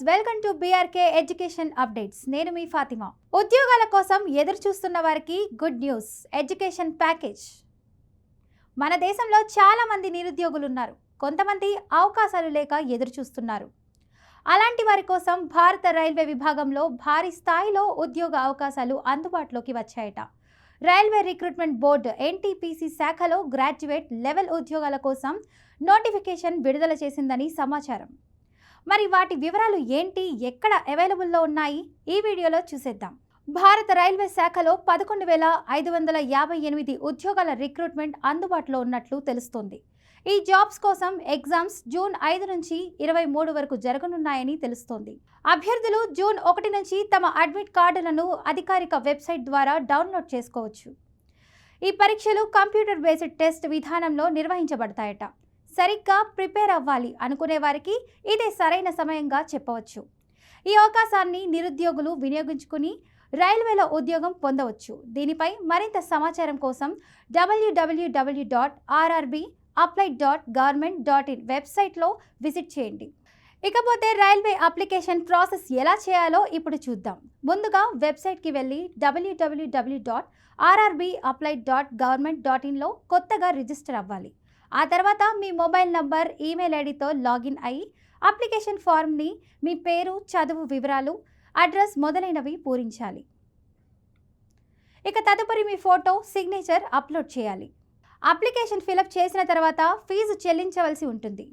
Viewers welcome to BRK education updates నేను మీ ఫాతిమా. ఉద్యోగాల కోసం ఎదురు చూస్తున్న వారికి గుడ్ న్యూస్. ఎడ్యుకేషన్ ప్యాకేజ్ మన దేశంలో చాలా మంది నిరుద్యోగులు ఉన్నారు కొంతమంది అవకాశాలు లేక ఎదురు చూస్తున్నారు అలాంటి వారి కోసం భారత రైల్వే విభాగంలో భారీ స్థాయిలో ఉద్యోగ అవకాశాలు అందుబాటులోకి వచ్చాయట. రైల్వే రిక్రూట్మెంట్ బోర్డు ఎన్టీపీసీ శాఖలో గ్రాడ్యుయేట్ లెవెల్ ఉద్యోగాల కోసం నోటిఫికేషన్ విడుదల చేసిందని సమాచారం. మరి వాటి వివరాలు ఏంటి? ఎక్కడ అవైలబుల్లో ఉన్నాయి? ఈ వీడియోలో చూసేద్దాం. భారత రైల్వే శాఖలో పదకొండు వేల ఐదు వందల యాభై ఎనిమిది ఉద్యోగాల రిక్రూట్మెంట్ అందుబాటులో ఉన్నట్లు తెలుస్తోంది. ఈ జాబ్స్ కోసం ఎగ్జామ్స్ జూన్ ఐదు నుంచి ఇరవై మూడు వరకు జరగనున్నాయని తెలుస్తోంది. అభ్యర్థులు జూన్ ఒకటి నుంచి తమ అడ్మిట్ కార్డులను అధికారిక వెబ్సైట్ ద్వారా డౌన్లోడ్ చేసుకోవచ్చు. ఈ పరీక్షలు కంప్యూటర్ బేస్డ్ టెస్ట్ విధానంలో నిర్వహించబడతాయట. సరిగ్గా ప్రిపేర్ అవ్వాలి అనుకునే వారికి ఇదే సరైన సమయంగా చెప్పవచ్చు. ఈ అవకాశాన్ని నిరుద్యోగులు వినియోగించుకుని రైల్వేలో ఉద్యోగం పొందవచ్చు. దీనిపై మరింత సమాచారం కోసం W W W dot RRB apply dot government dot in వెబ్సైట్లో విజిట్ చేయండి. ఇకపోతే రైల్వే అప్లికేషన్ ప్రాసెస్ ఎలా చేయాలో ఇప్పుడు చూద్దాం. ముందుగా వెబ్సైట్కి వెళ్ళి W W W dot RRB apply dot government dot ఇన్లో కొత్తగా రిజిస్టర్ అవ్వాలి. ఆ తర్వాత మీ మొబైల్ నంబర్ ఈమెయిల్ ఐడితో లాగిన్ అయ్యి అప్లికేషన్ ఫామ్ని మీ పేరు చదువు వివరాలు అడ్రస్ మొదలైనవి పూరించాలి. ఇక తదుపరి మీ ఫోటో సిగ్నేచర్ అప్లోడ్ చేయాలి. అప్లికేషన్ ఫిలప్ చేసిన తర్వాత ఫీజు చెల్లించవలసి ఉంటుంది.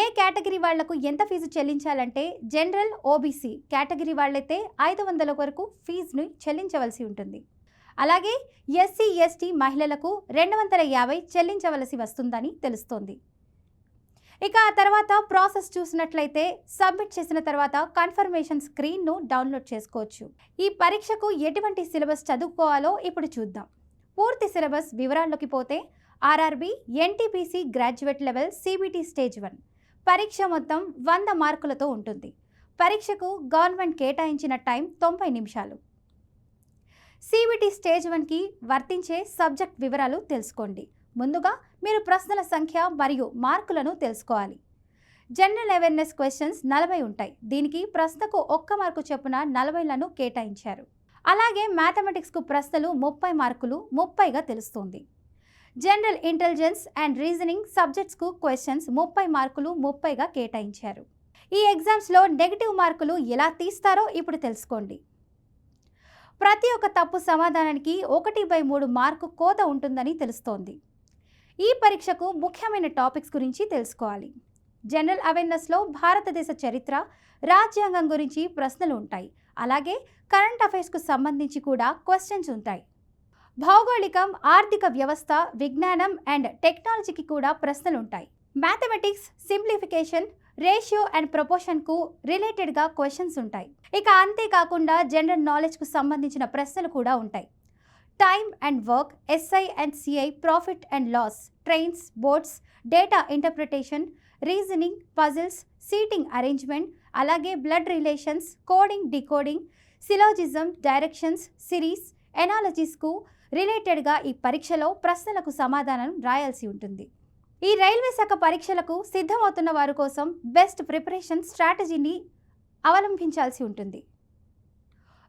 ఏ కేటగిరీ వాళ్ళకు ఎంత ఫీజు చెల్లించాలంటే జనరల్ ఓబీసీ కేటగిరీ వాళ్ళైతే ఐదు వందల వరకు ఫీజుని చెల్లించవలసి ఉంటుంది. అలాగే ఎస్సీ ఎస్టీ మహిళలకు రెండు వందల యాభై చెల్లించవలసి వస్తుందని తెలుస్తోంది. ఇక ఆ తర్వాత ప్రాసెస్ చూసినట్లయితే సబ్మిట్ చేసిన తర్వాత కన్ఫర్మేషన్ స్క్రీన్ను డౌన్లోడ్ చేసుకోవచ్చు. ఈ పరీక్షకు ఎటువంటి సిలబస్ చదువుకోవాలో ఇప్పుడు చూద్దాం. పూర్తి సిలబస్ వివరాల్లోకి పోతే RRB NTPC graduate level CBT stage one. పరీక్ష మొత్తం వంద మార్కులతో ఉంటుంది. పరీక్షకు గవర్నమెంట్ కేటాయించిన టైం తొంభై నిమిషాలు. సిబిటి స్టేజ్ వన్కి వర్తించే సబ్జెక్ట్ వివరాలు తెలుసుకోండి. ముందుగా మీరు ప్రశ్నల సంఖ్య మరియు మార్కులను తెలుసుకోవాలి. జనరల్ అవేర్నెస్ క్వశ్చన్స్ నలభై ఉంటాయి. దీనికి ప్రశ్నకు ఒక్క మార్కు చొప్పున నలభైలను కేటాయించారు. అలాగే మ్యాథమెటిక్స్కు ప్రశ్నలు ముప్పై మార్కులు ముప్పైగా తెలుస్తుంది. జనరల్ ఇంటెలిజెన్స్ అండ్ రీజనింగ్ సబ్జెక్ట్స్కు క్వశ్చన్స్ ముప్పై మార్కులు ముప్పైగా కేటాయించారు. ఈ ఎగ్జామ్స్లో నెగిటివ్ మార్కులు ఎలా తీస్తారో ఇప్పుడు తెలుసుకోండి. ప్రతి ఒక్క తప్పు సమాధానానికి ఒకటి బై మూడు మార్కు కోత ఉంటుందని తెలుస్తోంది. ఈ పరీక్షకు ముఖ్యమైన టాపిక్స్ గురించి తెలుసుకోవాలి. జనరల్ అవేర్నెస్లో భారతదేశ చరిత్ర రాజ్యాంగం గురించి ప్రశ్నలు ఉంటాయి. అలాగే కరెంట్ అఫైర్స్కు సంబంధించి కూడా క్వశ్చన్స్ ఉంటాయి. భౌగోళికం ఆర్థిక వ్యవస్థ విజ్ఞానం అండ్ టెక్నాలజీకి కూడా ప్రశ్నలు ఉంటాయి. మ్యాథమెటిక్స్ సింప్లిఫికేషన్ రేషియో అండ్ ప్రపోర్షన్కు రిలేటెడ్గా క్వశ్చన్స్ ఉంటాయి. ఇక అంతేకాకుండా జనరల్ నాలెడ్జ్కు సంబంధించిన ప్రశ్నలు కూడా ఉంటాయి. Time and work SI and CI profit and loss trains boats data interpretation reasoning puzzles seating arrangement అలాగే blood relations coding decoding syllogism directions series ఎనాలజీస్కు రిలేటెడ్గా ఈ పరీక్షలో ప్రశ్నలకు సమాధానం రాయాల్సి ఉంటుంది. ఈ రైల్వే శాఖ పరీక్షలకు సిద్ధమవుతున్న వారి కోసం బెస్ట్ ప్రిపరేషన్ స్ట్రాటజీని అవలంబించాల్సి ఉంటుంది.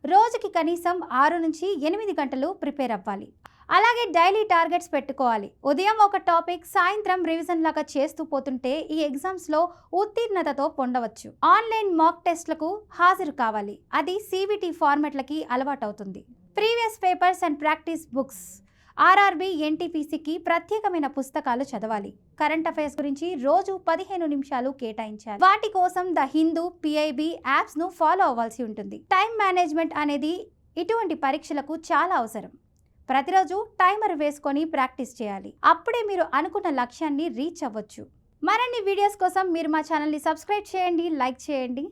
రోజుకి కనీసం ఆరు నుంచి ఎనిమిది గంటలు ప్రిపేర్ అవ్వాలి. అలాగే డైలీ టార్గెట్స్ పెట్టుకోవాలి. ఉదయం ఒక టాపిక్ సాయంత్రం రివిజన్ లాగా చేస్తూ పోతుంటే ఈ ఎగ్జామ్స్లో ఉత్తీర్ణతతో పొందవచ్చు. ఆన్లైన్ మాక్ టెస్ట్లకు హాజరు కావాలి. అది సివిటి ఫార్మెట్లకి అలవాటవుతుంది. Previous papers and practice books. RRB ఎన్టీపీసీకి ప్రత్యేకమైన పుస్తకాలు చదవాలి. కరెంట్ అఫైర్స్ గురించి రోజు పదిహేను నిమిషాలు కేటాయించాలి వాటి కోసం ద హిందూ పిఐబి యాప్స్ను ఫాలో అవ్వాల్సి ఉంటుంది. టైం మేనేజ్మెంట్ అనేది ఇటువంటి పరీక్షలకు చాలా అవసరం. ప్రతిరోజు టైమర్ వేసుకొని ప్రాక్టీస్ చేయాలి. అప్పుడే మీరు అనుకున్న లక్ష్యాన్ని రీచ్ అవ్వచ్చు. మరిన్ని వీడియోస్ కోసం మీరు మా ఛానల్ని సబ్స్క్రైబ్ చేయండి లైక్ చేయండి.